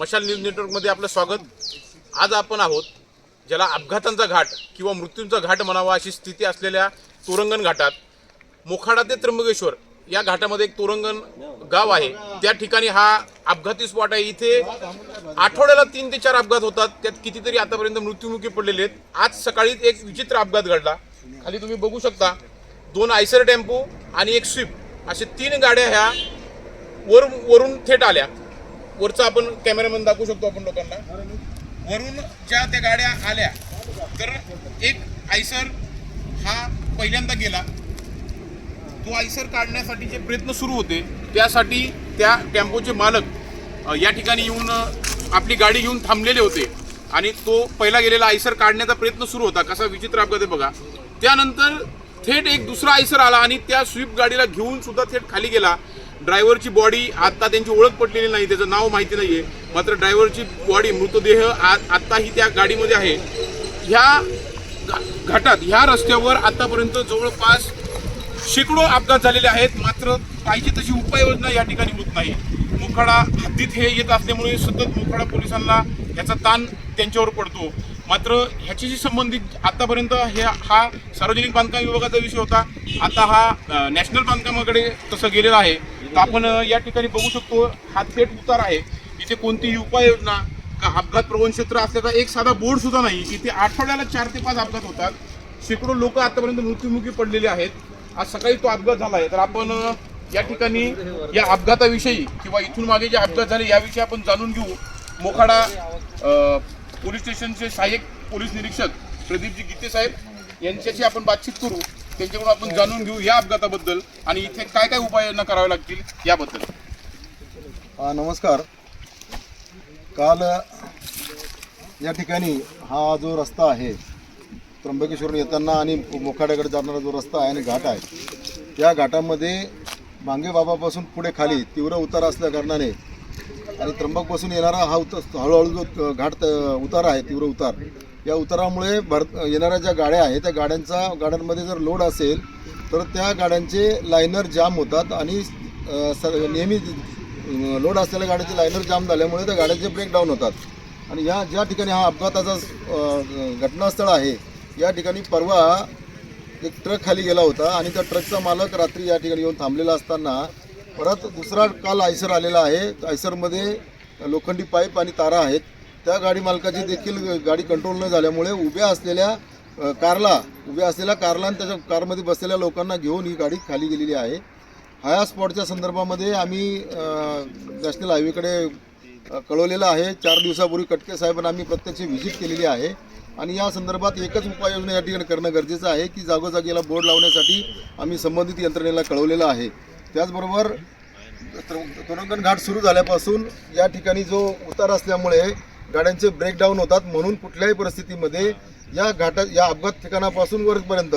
मशाल न्यूज नेटवर्कमध्ये आपलं स्वागत. आज आपण आहोत ज्याला अपघातांचा घाट किंवा मृत्यूंचा घाट म्हणावा अशी स्थिती असलेल्या तोरंगण घाटात. मोखाडा ते त्र्यंबकेश्वर या घाटामध्ये एक तोरंगण गाव आहे. त्या ठिकाणी हा अपघाती स्पॉट आहे. इथे आठवड्याला तीन ते चार अपघात होतात. त्यात कितीतरी आतापर्यंत मृत्युमुखी पडलेले आहेत. आज सकाळी एक विचित्र अपघात घडला. खाली तुम्ही बघू शकता दोन आयसर टेम्पो आणि एक स्विफ्ट असे तीन गाड्या ह्या वर वरून थेट आल्या. वरचा आपण कॅमेरामॅन दाखवू शकतो आपण लोकांना. वरून ज्या त्या गाड्या आल्या तर एक आयसर हा पहिल्यांदा गेला. तो आयसर काढण्यासाठी जे प्रयत्न सुरू होते त्यासाठी त्या टेम्पोचे मालक या ठिकाणी येऊन आपली गाडी घेऊन थांबलेले होते. आणि तो पहिला गेलेला आयसर काढण्याचा प्रयत्न सुरू होता कसा विचित्र अपघात आहे बघा. त्यानंतर थेट एक दुसरा आयसर आला आणि त्या स्विफ्ट गाडीला घेऊन सुद्धा थेट खाली गेला. ड्रायव्हरची बॉडी आत्ता त्यांची ओळख पडलेली नाही त्याचं नाव माहिती नाहीये. मात्र ड्रायव्हरची बॉडी मृतदेह आ- आत्ताही त्या गाडीमध्ये आहे. ह्या घा- घाटात ह्या रस्त्यावर आतापर्यंत जवळपास शेकडो अपघात झालेले आहेत. मात्र पाहिजे तशी उपाययोजना या ठिकाणी होत नाही. मोखाडा हद्दीत हे येत असल्यामुळे सतत मोखाडा पोलिसांना याचा ताण त्यांच्यावर पडतो. मात्र ह्याच्याशी संबंधित आतापर्यंत हे हा सार्वजनिक बांधकाम विभागाचा विषय होता. आता हा नॅशनल बांधकामाकडे तसं गेलेला आहे. तर आपण या ठिकाणी बघू शकतो हा थेट उतार आहे. इथे कोणतीही उपाययोजना का अपघात प्रवण क्षेत्र असल्याचा एक साधा बोर्ड सुद्धा नाही. इथे आठवड्याला चार ते पाच अपघात होतात. शेकडो लोक आतापर्यंत मृत्युमुखी पडलेले आहेत. आज सकाळी तो अपघात झाला आहे तर आपण या ठिकाणी या अपघाताविषयी किंवा इथून मागे जे अपघात झाले याविषयी आपण जाणून घेऊ. मोखाडा पोलीस स्टेशनचे सहाय्यक पोलीस निरीक्षक प्रदीपजी गीते साहेब यांच्याशी आपण बातचीत करू. त्यांच्याकडून आपण जाणून घेऊ या अपघाताबद्दल आणि इथे काय काय उपाययोजना कराव्या लागतील याबद्दल. नमस्कार. काल या ठिकाणी हा जो रस्ता आहे त्र्यंबकेश्वरून येताना आणि मोखाड्याकडे जाणारा जो रस्ता आहे आणि घाट आहे त्या घाटामध्ये भांगेबाबापासून पुढे खाली तीव्र उतार असल्या कारणाने आणि त्र्यंबकपासून येणारा हा उत हळूहळू जो घाट उतार आहे तीव्र उतार. या उतारामुळे भर येणाऱ्या ज्या गाड्या आहेत त्या गाड्यांचा गाड्यांमध्ये जर लोड असेल तर त्या गाड्यांचे लायनर जाम होतात आणि स नेहमी लोड असलेल्या गाड्याचे लायनर जाम झाल्यामुळे त्या गाड्यांचे ब्रेकडाऊन होतात. आणि ह्या ज्या ठिकाणी हा अपघाताचा घटनास्थळ आहे या ठिकाणी परवा एक ट्रक खाली गेला होता आणि त्या ट्रकचा मालक रात्री या ठिकाणी येऊन थांबलेला असताना परत दुसरा काल आयसर आलेला आहे. आयसरमध्ये लोखंडी पाईप आणि तारा आहेत. त्या गाडी मालकाची देखील गाडी कंट्रोल न झाल्यामुळे उभ्या असलेल्या कारला उभ्या असलेल्या कारला आणि त्याच्या कारमध्ये बसलेल्या लोकांना घेऊन ही गाडी खाली गेलेली आहे. हाया स्पॉटच्या संदर्भामध्ये आम्ही नॅशनल हायवेकडे कळवलेलं आहे. चार दिवसापूर्वी कटके साहेबांना आम्ही प्रत्यक्ष व्हिजिट केलेली आहे. आणि या संदर्भात एकच उपाययोजना या ठिकाणी करणं गरजेचं आहे की जागोजागीला बोर्ड लावण्यासाठी आम्ही संबंधित यंत्रणेला कळवलेलं आहे. त्याचबरोबर तर- घाट सुरू झाल्यापासून या ठिकाणी जो उतार असल्यामुळे गाड्यांचे ब्रेकडाऊन होतात म्हणून कुठल्याही परिस्थितीमध्ये या घाटा या अपघात ठिकाणापासून वरपर्यंत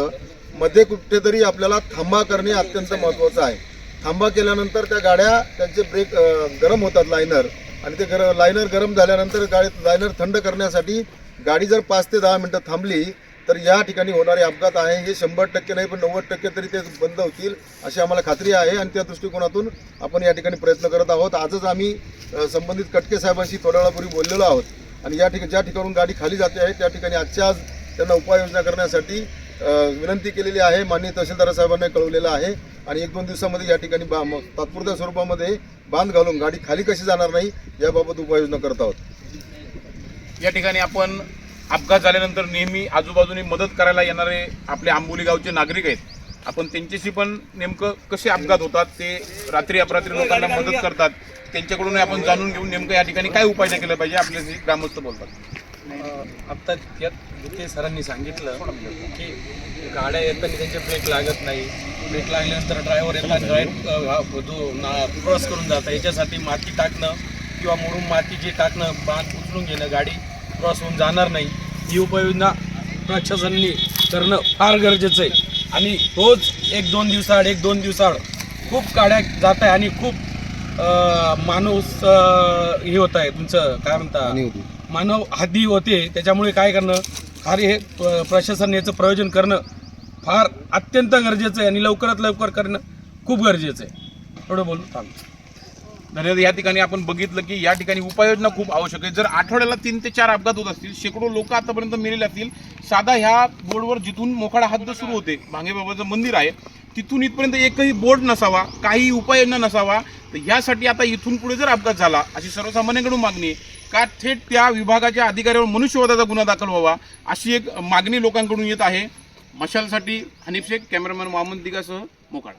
मध्ये कुठेतरी आपल्याला थांबा करणे अत्यंत महत्त्वाचं आहे. थांबा केल्यानंतर त्या गाड्या त्यांचे ब्रेक गरम होतात लायनर आणि ते गर लायनर गरम झाल्यानंतर गाडी लायनर थंड करण्यासाठी गाडी जर पाच ते दहा मिनटं थांबली तर या ठिकाणी होणारे अपघात आहे हे शंभर टक्के नाही पण नव्वद टक्के तरी ते बंद होतील अशी आम्हाला खात्री आहे आणि त्या दृष्टिकोनातून आपण या ठिकाणी प्रयत्न करत आहोत. आजच आम्ही संबंधित कटके साहेबांशी थोड्या वेळापूर्वी बोललेलो आहोत आणि या ठिकाणी ज्या ठिकाणून गाडी खाली जाते आहे त्या ठिकाणी आजच्या आज त्यांना उपाययोजना करण्यासाठी विनंती केलेली आहे माननीय तहसीलदार साहेबांना कळवलेलं आहे आणि एक दोन दिवसामध्ये या ठिकाणी बा म- तात्पुरत्या स्वरूपामध्ये बांध घालून गाडी खाली कशी जाणार नाही याबाबत उपाययोजना करत आहोत. या ठिकाणी आपण अपघात झाल्यानंतर नेहमी आजूबाजूने मदत करायला येणारे आपले आंबोली गावचे नागरिक आहेत. आपण त्यांच्याशी पण नेमकं कसे अपघात होतात ते रात्री अपरात्री लोकांना मदत करतात त्यांच्याकडून आपण जाणून घेऊन नेमकं या ठिकाणी काय उपाय केलं पाहिजे आपल्याशी ग्रामस्थ बोलतात. आत्ता यात गीते सरांनी सांगितलं की गाड्या येताना त्यांचे ब्रेक लागत नाही. ब्रेक लागल्यानंतर ड्रायव्हर येतात ड्राईव्ह जो ना क्रॉस करून जातं याच्यासाठी माती टाकणं किंवा मोडून माती जे टाकणं बांध उचलून घेणं गाडी क्रॉस होऊन जाणार नाही. ही उपाययोजना प्रशासनाने करणं फार गरजेचं आहे. आणि रोज एक दोन दिवसाआड एक दोन दिवसाआड खूप गाड्या जात आहे आणि खूप माणूस हे होत आहे. तुमचं काय म्हणता? मानव हाती होते. त्याच्यामुळे काय करणं? फार हे प्रशासन याचं प्रयोजन करणं फार अत्यंत गरजेचं आहे आणि लवकरात लवकर करणं खूप गरजेचं आहे. एवढं बोलून थांबतो. धन्यवाद या ठिकाणी आपण बघितलं की या ठिकाणी उपाययोजना खूप आवश्यक आहे. जर आठवड्याला तीन ते चार अपघात होत असतील शेकडो लोक आतापर्यंत मेलेले असतील साधा ह्या बोर्डवर जिथून मोखाडा हद्द सुरू होते भांगेबाबाचं मंदिर आहे तिथून इथपर्यंत एकही बोर्ड नसावा काही उपाययोजना नसावा तर ह्यासाठी आता इथून पुढे जर अपघात झाला अशी सर्वसामान्यांकडून मागणी आहे का थेट त्या विभागाच्या अधिकाऱ्यावर मनुष्यवादाचा गुन्हा दाखल व्हावा अशी एक मागणी लोकांकडून येत आहे. मशालसाठी हनीफ शेख कॅमेरामॅन मोहम्मद दिगासह मोकाडा